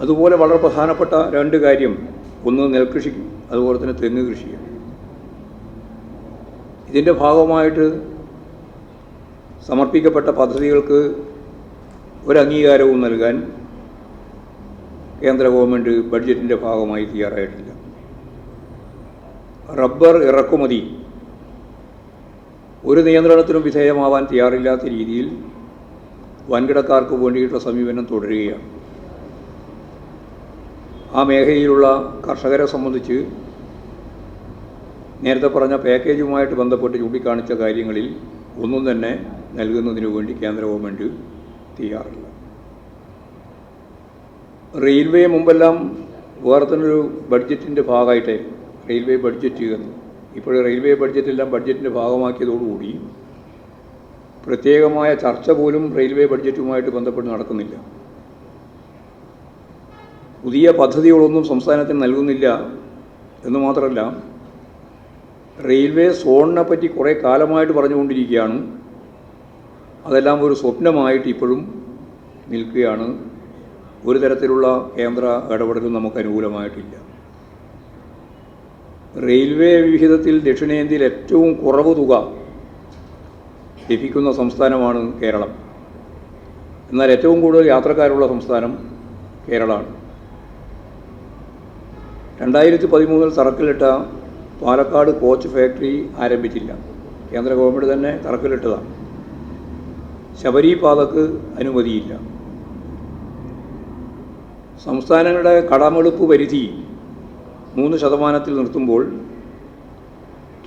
അതുപോലെ വളരെ പ്രധാനപ്പെട്ട രണ്ട് കാര്യം. ഒന്ന് നെൽകൃഷി അതുപോലെ തന്നെ തെങ്ങ് കൃഷി. ഇതിന്റെ ഭാഗമായിട്ട് സമർപ്പിക്കപ്പെട്ട പദ്ധതികൾക്ക് ഒരു അംഗീകാരവും നൽകാൻ കേന്ദ്ര ഗവൺമെന്റ് ബഡ്ജറ്റിന്റെ ഭാഗമായി തയ്യാറായിട്ടില്ല. റബ്ബർ ഇറക്കുമതി ഒരു നിയന്ത്രണത്തിനും വിധേയമാവാൻ തയ്യാറില്ലാത്ത രീതിയിൽ വൻകിടക്കാർക്ക് വേണ്ടിയിട്ടുള്ള സമീപനം തുടരുകയാണ്. ആ മേഖലയിലുള്ള കർഷകരെ സംബന്ധിച്ച് നേരത്തെ പറഞ്ഞ പാക്കേജുമായിട്ട് ബന്ധപ്പെട്ട് ചൂണ്ടിക്കാണിച്ച കാര്യങ്ങളിൽ ഒന്നും തന്നെ നൽകുന്നതിനു വേണ്ടി കേന്ദ്ര ഗവൺമെന്റ് തയ്യാറില്ല. റെയിൽവേ മുമ്പെല്ലാം വേറെ ബഡ്ജറ്റിന്റെ ഭാഗമായിട്ടേ റെയിൽവേ ബഡ്ജറ്റ് എന്ന്. ഇപ്പോൾ റെയിൽവേ ബഡ്ജറ്റെല്ലാം ബഡ്ജറ്റിന്റെ ഭാഗമാക്കിയതോടുകൂടി പ്രത്യേകമായ ചർച്ച പോലും റെയിൽവേ ബഡ്ജറ്റുമായിട്ട് ബന്ധപ്പെട്ട് നടക്കുന്നില്ല. പുതിയ പദ്ധതികളൊന്നും സംസ്ഥാനത്തിന് നൽകുന്നില്ല എന്ന് മാത്രമല്ല റെയിൽവേ സോണിനെ പറ്റി കുറേ കാലമായിട്ട് പറഞ്ഞുകൊണ്ടിരിക്കുകയാണ്. അതെല്ലാം ഒരു സ്വപ്നമായിട്ട് ഇപ്പോഴും നിൽക്കുകയാണ്. ഒരു തരത്തിലുള്ള കേന്ദ്ര ഇടപെടലും നമുക്ക് അനുകൂലമായിട്ടില്ല. റെയിൽവേ വിഹിതത്തിൽ ദക്ഷിണേന്ത്യയിൽ ഏറ്റവും കുറവ് തുക ലഭിക്കുന്ന സംസ്ഥാനമാണ് കേരളം. എന്നാൽ ഏറ്റവും കൂടുതൽ യാത്രക്കാരുള്ള സംസ്ഥാനം കേരളമാണ്. രണ്ടായിരത്തി പതിമൂന്നിൽ തറക്കല്ലിട്ട പാലക്കാട് കോച്ച് ഫാക്ടറി ആരംഭിച്ചില്ല. കേന്ദ്ര ഗവൺമെന്റ് തന്നെ തറക്കല്ലിട്ടതാണ്. ശബരി പാതക്ക് അനുമതിയില്ല. സംസ്ഥാനങ്ങളുടെ കടമെടുപ്പ് പരിധി മൂന്ന് ശതമാനത്തിൽ നിർത്തുമ്പോൾ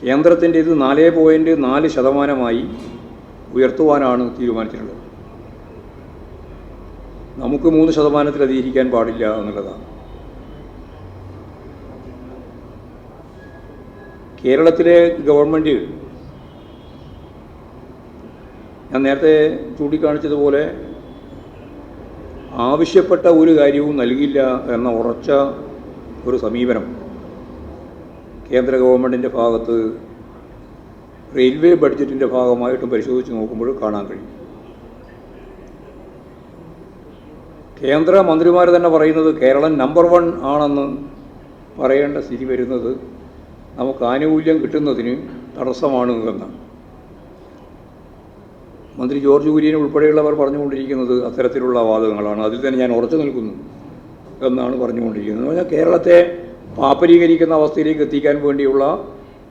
കേന്ദ്രത്തിന്റെ ഇത് നാല് പോയിന്റ് നാല് ശതമാനമായി ഉയർത്തുവാനാണ് തീരുമാനിച്ചിട്ടുള്ളത്. നമുക്ക് മൂന്ന് ശതമാനത്തിൽ അധികരിക്കാൻ പാടില്ല എന്നുള്ളതാണ്. കേരളത്തിലെ ഗവൺമെന്റ് ഞാൻ നേരത്തെ ചൂണ്ടിക്കാണിച്ചതുപോലെ ആവശ്യപ്പെട്ട ഒരു കാര്യവും നൽകില്ല എന്ന ഉറച്ച ഒരു സമീപനം കേന്ദ്ര ഗവൺമെന്റിന്റെ ഭാഗത്ത് റെയിൽവേ ബഡ്ജറ്റിന്റെ ഭാഗമായിട്ടും പരിശോധിച്ച് നോക്കുമ്പോൾ കാണാൻ കഴിയും. കേന്ദ്ര മന്ത്രിമാർ തന്നെ പറയുന്നത് കേരളം നമ്പർ വൺ ആണെന്ന് പറയേണ്ട സ്ഥിതി വരുന്നത് നമുക്ക് ആനുകൂല്യം കിട്ടുന്നതിന് തടസ്സമാണ് എന്ന് മന്ത്രി ജോർജ് കുര്യൻ ഉൾപ്പെടെയുള്ളവർ പറഞ്ഞുകൊണ്ടിരിക്കുന്നത് അത്തരത്തിലുള്ള വാദങ്ങളാണ്. അതിൽ തന്നെ ഞാൻ ഉറച്ചു നിൽക്കുന്നു എന്നാണ് പറഞ്ഞുകൊണ്ടിരിക്കുന്നത്. പറഞ്ഞാൽ കേരളത്തെ പാപ്പരീകരിക്കുന്ന അവസ്ഥയിലേക്ക് എത്തിക്കാൻ വേണ്ടിയുള്ള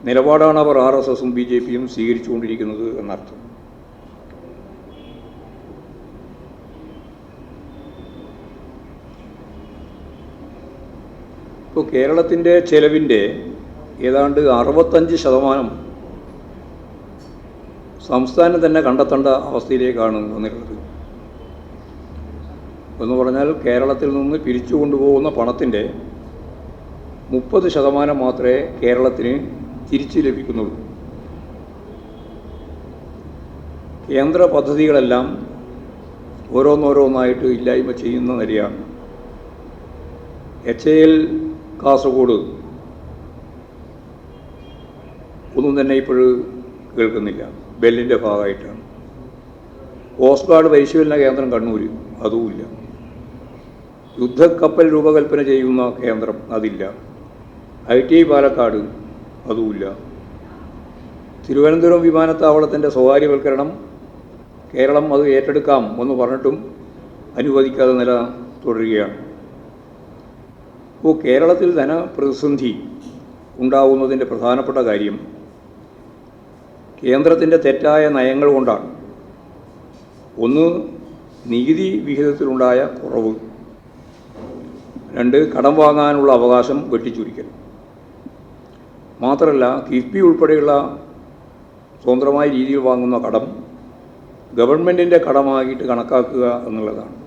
നിലപാടാണ് അവർ ആർ എസ് എസും ബി ജെ പിയും സ്വീകരിച്ചുകൊണ്ടിരിക്കുന്നത് എന്നർത്ഥം. ഇപ്പോൾ കേരളത്തിന്റെ ചെലവിന്റെ ഏതാണ്ട് അറുപത്തഞ്ച് ശതമാനം സംസ്ഥാനം തന്നെ കണ്ടെത്തേണ്ട അവസ്ഥയിലേക്കാണ് വന്നിട്ടുള്ളത്. എന്ന് പറഞ്ഞാൽ കേരളത്തിൽ നിന്ന് പിരിച്ചു കൊണ്ടുപോകുന്ന പണത്തിന്റെ മുപ്പത് ശതമാനം മാത്രമേ കേരളത്തിന് തിരിച്ചു ലഭിക്കുന്നുള്ളൂ. കേന്ദ്ര പദ്ധതികളെല്ലാം ഓരോന്നോരോന്നായിട്ട് ഇല്ലായ്മ ചെയ്യുന്ന നിലയാണ്. എച്ച് എൽ കാസർഗോഡ് ഒന്നും തന്നെ ഇപ്പോൾ കേൾക്കുന്നില്ല. ബെല്ലിന്റെ ഭാഗമായിട്ടാണ്. കോസ്റ്റ് ഗാർഡ് പരിശീലന കേന്ദ്രം കണ്ണൂർ അതുമില്ല. യുദ്ധക്കപ്പൽ രൂപകൽപ്പന ചെയ്യുന്ന കേന്ദ്രം അതില്ല. ഐ ടി ഐ പാലക്കാട് അതുമില്ല. തിരുവനന്തപുരം വിമാനത്താവളത്തിന്റെ സ്വകാര്യവൽക്കരണം കേരളം അത് ഏറ്റെടുക്കാം എന്ന് പറഞ്ഞിട്ടും അനുവദിക്കാതെ നില തുടരുകയാണ്. ഇപ്പോൾ കേരളത്തിൽ ധനപ്രതിസന്ധി ഉണ്ടാവുന്നതിന്റെ പ്രധാനപ്പെട്ട കാര്യം കേന്ദ്രത്തിന്റെ തെറ്റായ നയങ്ങൾ കൊണ്ടാണ്. ഒന്ന് നികുതി വിഹിതത്തിലുണ്ടായ കുറവ്. രണ്ട് കടം വാങ്ങാനുള്ള അവകാശം വെട്ടിച്ചുരുക്കൽ. മാത്രമല്ല കിഫ്ബി ഉൾപ്പെടെയുള്ള സ്വതന്ത്രമായ രീതിയിൽ വാങ്ങുന്ന കടം ഗവൺമെന്റിന്റെ കടമാക്കിയിട്ട് കണക്കാക്കുക എന്നുള്ളതാണ്.